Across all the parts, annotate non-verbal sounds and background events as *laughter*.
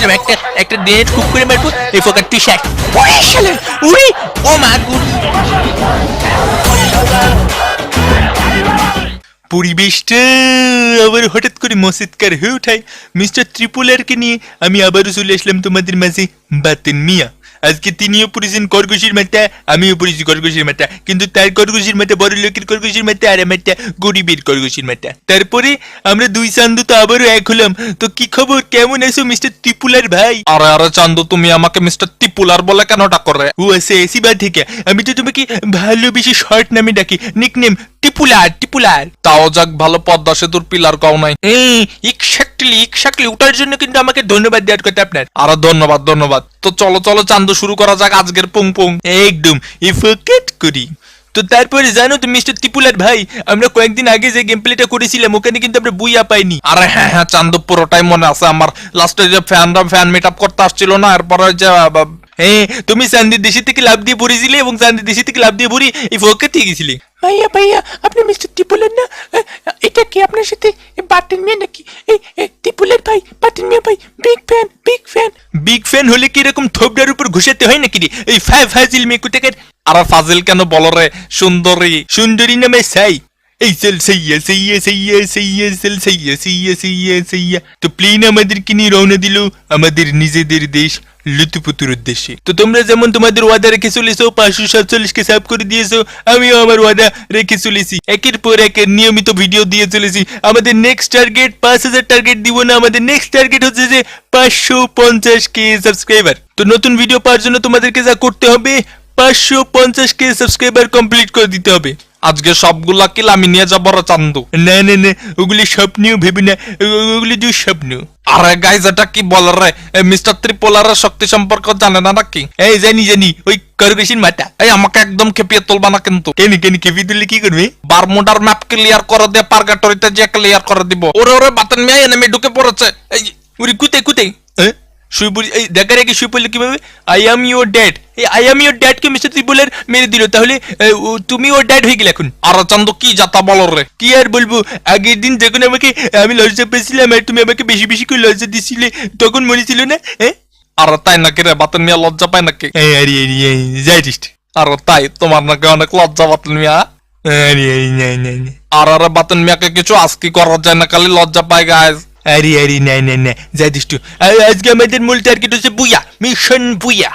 বলেছিলাম একটা একটা ডেট খুব করে মারবো, এই ফোকার ওরে শালা ও মা গুড পরিবেশটা আবার হঠাৎ করে মসিদকার হয়ে উঠায়। মিস্টার ত্রিপুলারকে নিয়ে আমি আবারও চলে আসলাম তোমাদের মাঝে, বাতিন মিয়া। আজকে তিনিও পড়েছেন কর্কশির মাথা আমিও পড়েছি কর্কশির মাথা কিন্তু তার কর্কশির মাথা বড় লোকের কর্কশির মাথা আর আমারটা গরিবের কর্কশির মাথা তারপরে আমরা দুই চান্দু তো আবারও এক হলাম। তো কি খবর? কেমন আছো মিস্টার ত্রিপুলার ভাই? আরে আরে চান্দু তুমি আমাকে মিস্টার টিপুলার বলে কেন ডাক করে ও আছে এসি বাদ থেকে। আমি তো তোমাকে ভালোবেসে শর্ট নামে ডাকি। নিকনেম টিপুলার টিপুলার তাও যাক ভালো পদ্মা সেতুর পিলার কও নাই। এই এক্স্যাক্টলি এক্স্যাক্টলি ওটার জন্য কিন্তু আমাকে ধন্যবাদ দেওয়ার কথা আপনার। আরে ধন্যবাদ ধন্যবাদ। তো চলো চলো, চান্দু শুরু করা যাক আজকের পুং পুং। একদম ইফকেট করি তো তারপরে জানো তো মিস্টার ত্রিপুলার ভাই, আমরা কয়েকদিন আগে যে গেম প্লেটা করেছিলাম, ওখানে কিন্তু আমরা বুইয়া পাইনি। আরে হ্যাঁ হ্যাঁ চান্দ পুরোটাই মনে আছে আমার। লাস্টে যে ফ্যান ফ্যান মিট আপ করতে আসছিল না, এরপরে যে হ্যাঁ তুমি চান্দির দেশি থেকে লাভ দিয়ে পড়েছিলে এবং চান্দির দেশি থেকে লাভ দিয়ে পড়ি এই দিয়ে গেছিলে? ভাইয়া ভাইয়া আপনি মিস্টার টিপুলার না? এটা কি আপনার সাথে বাটেন মিয়া নাকি? টিপুলার ভাই বাটেন মিয়া ভাই big fan big fan big fan হলে কি এরকম থোবডার উপর ঘুষাতে হয় নাকি রে? এই ফাই ফাজিল মেয়ে কোথাকার আরে ফাজিল কেন বলো রে? সুন্দরী সুন্দরী নামে সাই এই সাইয়া সাইয়া সাইয়া সাইয়া চল সাইয়া সাইয়া সাইয়া সাইয়া তো প্লেন আমাদেরকে নিয়ে রওনা দিল আমাদের নিজেদের দেশ লুতুপুতুর উদ্দেশ্যে তো তোমরা যেমন তোমাদের ওয়াদা রেখে চলেছো পাঁচশো সাতচল্লিশকে সাফ করে দিয়েছ আমিও আমার ওয়াদা রেখে চলেছি একের পর একের নিয়মিত ভিডিও দিয়ে চলেছি আমাদের নেক্সট টার্গেট পাঁচ হাজার টার্গেট দিব না আমাদের নেক্সট টার্গেট হচ্ছে যে পাঁচশো পঞ্চাশ কে সাবস্ক্রাইবার তো নতুন ভিডিও পাওয়ার জন্য তোমাদেরকে যা করতে হবে পাঁচশো পঞ্চাশ কে সাবস্ক্রাইবার কমপ্লিট করে দিতে হবে আজকে সবগুলা কিল আমি নিয়ে যাব চান্দু। না না না, ওগুলি স্বপ্নেও ভেবি না ওগুলি দুঃস্বপ্ন আরে গাইজ এটা কি বলে রে? মিস্টার ত্রিপোলারের শক্তি সম্পর্ক জানে না নাকি? এই জানি জানি, ওই করবেশিন মাতা এই আমাকে একদম খেপিয়ে তুলবা না কিন্তু। কেন কেন কেপি তুললে কি করবে? বারমুডার ম্যাপ ক্লিয়ার করে দিয়ে পার্গাটরিতে যে ক্লিয়ার করে দিব। ওরে ওরে বাতেন মিয়া এনিমি ঢুকে পড়েছে। এই, উরি, কুতে কুতে। শুয়ে পড়ি এই দেখা রেখে শুয়ে পড়লে কীভাবে? আই এম ইউর ড্যাড এই আই এম ইউর ড্যাড কে মিস্টার ত্রিপুলের মেরে দিল। তাহলে তুমি ওর ড্যাড হয়ে গেলে এখন। আরে চান্দু কি যাতা বলো রে? কি আর বলব? আগের দিন যখন আমাকে আমি লজ্জা পেয়েছিলাম আর তুমি আমাকে বেশি বেশি করে লজ্জা দিছিলে তখন মনে ছিল না হ্যাঁ আরে তাই নাকি রে? বাতেন মিয়া লজ্জা পায় নাকি? যাই আরে তাই তোমার নাকি অনেক লজ্জা বাতেন মিয়া। আরে আরে বাতেন মিয়াকে কিছু আজকে করা যায় না খালি লজ্জা পায় গাইজ আরে আরে না না না যাই দিষ্ট। আজকে আমাদের মূল টার্গেট হচ্ছে? বুয়া মিশন বুয়া।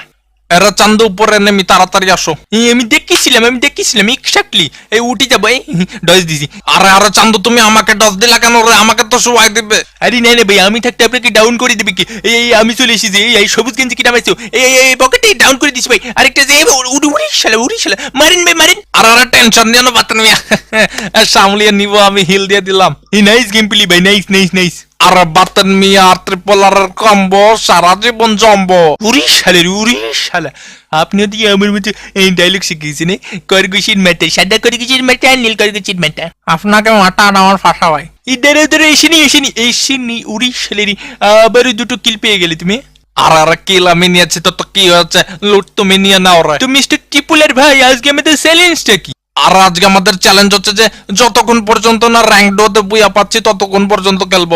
এরা চান্দু উপরে নেমি তাড়াতাড়ি আসো। আমি দেখেছিলাম আমি দেখেছিলাম এক্স্যাক্টলি এই উঠে যাব এই ডজ দিছি। আরে আরে চান্দু তুমি আমাকে ডস দিলা কেন রে? আমাকে তো দিবে। আরে না না ভাই আমি থাকতে আপনাকে ডাউন করে দিবে কি? এই আমি চলে এসেছি এই এই সবুজ গেঞ্জি কি নামাইছো এই এই, পকেটে ডাউন করে দিছি ভাই। আরেকটা যে উড়ি উড়ি শালা উড়ি শালা। মারেন ভাই মারেন। আর আরে টেনশন নিয়ে না বাতেন মিয়া। *laughs* সামলিয়ে নিব আমি হিল দিয়ে দিলাম। এই নাইস গেম প্লে ভাই নাইস নাইস নাইস আর বাতেন মিয়া আর ত্রিপোলারের কম্বো সারা জীবন জম্বো। উড়ি শালের উড়ি শালা। আপনিও দিয়ে আমার মতো এই ডায়লগ শিখিয়েছেন এই? করগুচির মেটে সাদা করগুচির মেটে আর নীল করগুচির মেটে। আপনাকে মাথা আর আমার ফাঁসা ভাই ইদারে ধরে এসে নি এসে নি এসে নি উড়ি শালেরই আবারও দুটো কিল পেয়ে গেলে তুমি। আর আর কিল আমি নিয়েছি তো কি হচ্ছে লুট তুমি নিয়ে নাও রে। তো মিস্টার টিপুলের ভাই আজকে আমাদের চ্যালেঞ্জটা কি? আর আজকে আমাদের চ্যালেঞ্জ হচ্ছে যে যতক্ষণ পর্যন্ত না র্যাঙ্ক ডোতে বুয়া পাচ্ছি ততক্ষণ পর্যন্ত খেলব।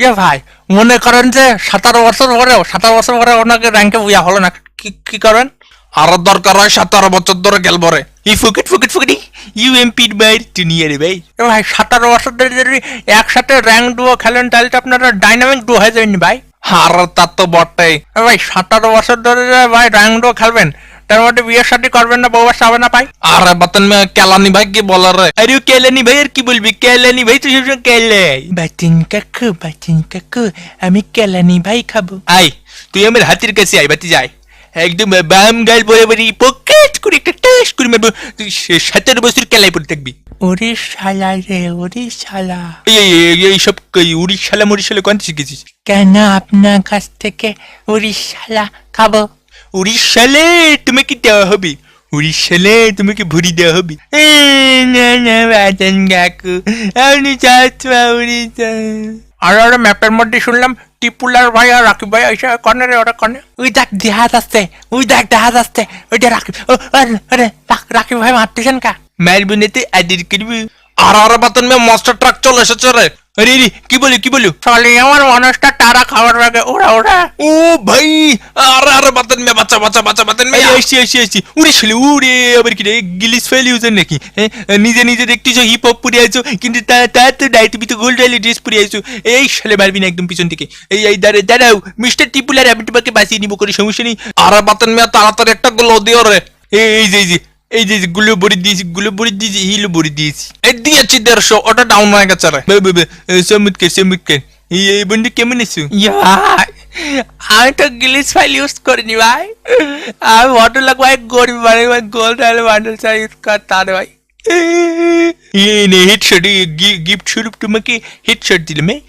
ইয়ে ভাই মনে করেন যে সতেরো বছর পরেও সতেরো বছর পরে ওনাকে র্যাঙ্কে বুয়া হলো না। কি কি করেন? আর দরকার হয় সতেরো বছর ধরে গেল রে এই ফুকেট ফুকেট ফুকেটি ইউ এমপির বাইর দুনিয়া রে ভাই এ ভাই সতেরো বছর ধরে যদি একসাথে র্যাঙ্ক ডুও খেলেন তাহলে তো আপনারা ডাইনামিক ডু হয়ে যাবেন ভাই। আর তার তো বটেই। ভাই সতেরো বছর ধরে ভাই র্যাঙ্ক ডুও খেলবেন তার মধ্যে বিয়ের সাথে করবেন না বউ হবে না পাই আর বাতেন কেলানি ভাই কি বলে রে? আরে কেলানি ভাই আর কি বলবি? কেলানি ভাই তো সবসময় কেলাই। বাতিন কাকু বাতিন কাকু আমি কেলানি ভাই খাব। আই তুই আমার হাতের কাছে আই বাতি যাই। একদম বাম গাল বরাবরই পকেট করে একটা টাস করে মারবো। তুই সতেরো বছর কেলাই পড়ে থাকবি। ওরে শালা রে ওরে শালা। এই এই এই- এই সব কই উড়িষ্যালা মুড়িষ্যালা কোন শিখেছিস? কেন আপনার কাছ থেকে ওরে শালা খাব? উড়িষ্যালে তোমাকে দেওয়া হবে? উড়িষ্যালে তোমাকে ভুড়ি দেওয়া হবে? এ, না না বাদন কাকু আপনি চাচ্ছা আর ওরা ম্যাপের মধ্যে শুনলাম টিপুলার ভাই আর রাকিব ভাই এসে কনে রে ওরা কনে? ওই দেখ দেহাত আসছে ওই দেখ দেহাত আসছে ওইটা রাকিব আরে আরে রাকিব ভাই মারতেছেন কা? মারবো না তো আদর করব। আর আর বাতন মে মাস্টার ট্রাক চলে এসেছে রে। আরে রে কি বলো কি বলো? চলে আমার মানুষটা তারা খাবার আগে ওরা ওরা। ও ভাই আরে আরে বাতন মে বাচ্চা বাচ্চা বাচ্চা বাতন মে। এই আসছি আসছি আসছি উড়ে ছেলে উড়ে আবার কি রে গিলিস ফেল ইউজার নাকি? নিজে নিজে দেখতেছো হিপ হপ পরে আছো কিন্তু তা তা তো ডাইট তো গোল্ড রাইলে ড্রেস পরে আছো এই শালে মারবি না একদম পিছন থেকে এই এই দাঁড়া দাঁড়াও মিস্টার টিপুলার আমি তোমাকে বাঁচিয়ে নিবো কোনো সমস্যা নেই। আরে বাতন মে তাড়াতাড়ি একটা গ্লো দিও রে। এই এই যে এই যে গুলো বড়ি দিয়েছি গুলো বড়ি দিয়েছি হিলো বড়ি দিয়েছি। এই দিয়েছি দেড়শো ওটা ডাউন হয়ে গেছে রে। বা বা বা চমৎকার চমৎকার এই বন্ধু কেমন আছো? আমি তো গিলিস ফাইল ইউজ করিনি ভাই। আমি অটো লাগ ভাই গরিব মানে ভাই গোল্ড বান্ডেল চাই ইউজ করতে আরে ভাই। এই নে হেডশট গিফট স্বরূপ তোমাকে হেডশট দিলাম হ্যাঁ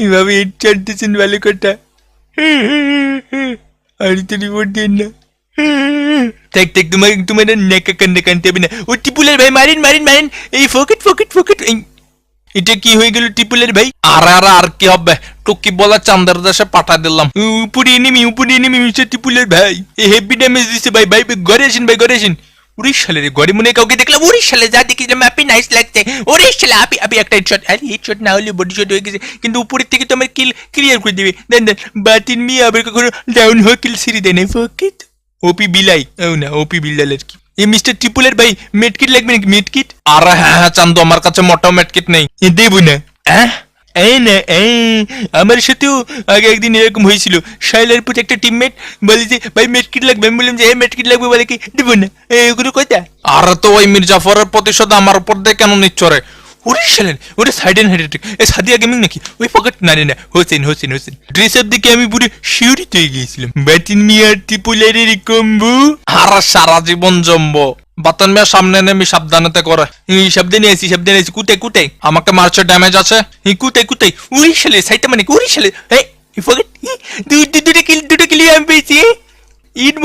এইভাবে হেডশট দিয়েছেন ভালো কথা। আর তো রিপোর্ট দিন না। দেখ দেখ তোমার তোমার নেকা কান্দে কানতে হবে না ও টিপুলের ভাই মারিন মারিন মারিন এই ফকেট ফকেট ফকেট এটা কি হয়ে গেল টিপুলের ভাই আরে আরে আর কি হবে টুকি বলে চান্দের দেশে পাঠা দিলাম উপরে এনিমি উপরে এনিমি মিস্টার টিপুলের ভাই হেভি ড্যামেজ দিছে ভাই ভাই ঘরে আসেন ভাই ঘরে আসেন উড়িশ সালে রে ঘরে মনে কাউকে দেখলাম সালে যা দেখি ম্যাপি নাইস লাগছে উড়িশ সালে আপি আপি একটা হেডশট আরে হেডশট না হলে বডি শট হয়ে গেছে কিন্তু উপরের থেকে তো আমার কিল ক্লিয়ার করে দিবে দেন দেন বাতিন মি আবার কখনো ডাউন হয়ে কিল সিরি দেয় না ওপি বিলাই ও না ওপি আর কি এই মিস্টার টিপুলের ভাই মেডকিট লাগবে নাকি মেডকিট আরে হ্যাঁ হ্যাঁ চান্দু আমার কাছে মোটা মেটকিট নেই দেবো না হ্যাঁ এই না এই আমার সাথেও আগে একদিন এরকম হয়েছিল শাইলার পুত একটা টিমমেট বলে যে ভাই মেটকিট লাগবে আমি বললাম যে হ্যাঁ মেটকিট লাগবে বলে কি দেবো না এগুলো কথা আরে তো ওই মির্জাফরের প্রতিশোধ আমার উপর দিয়ে কেন নিচ্ছ রে ওরে এ সাদিয়া গেমিং নাকি? ওই পকেট না না হোসেন হোসেন হোসেন। ড্রেস আপ দেখে আমি পুরো শিউরিত হয়ে গিয়েছিলাম। বাতিন মিয়ার কম্বু সারা জীবন বাতন মিয়া সামনে নেমি সাবধানতে করে। এই সাবধানে আছি সাবধানে আছি। কুটাই কুটাই আমাকে মারছে ড্যামেজ আছে। এই কুটাই কুটাই উড়ি সাইটা মানে উড়ি এই পকেট দুটো কিল দুটো কিলি আমি পেয়েছি। ইট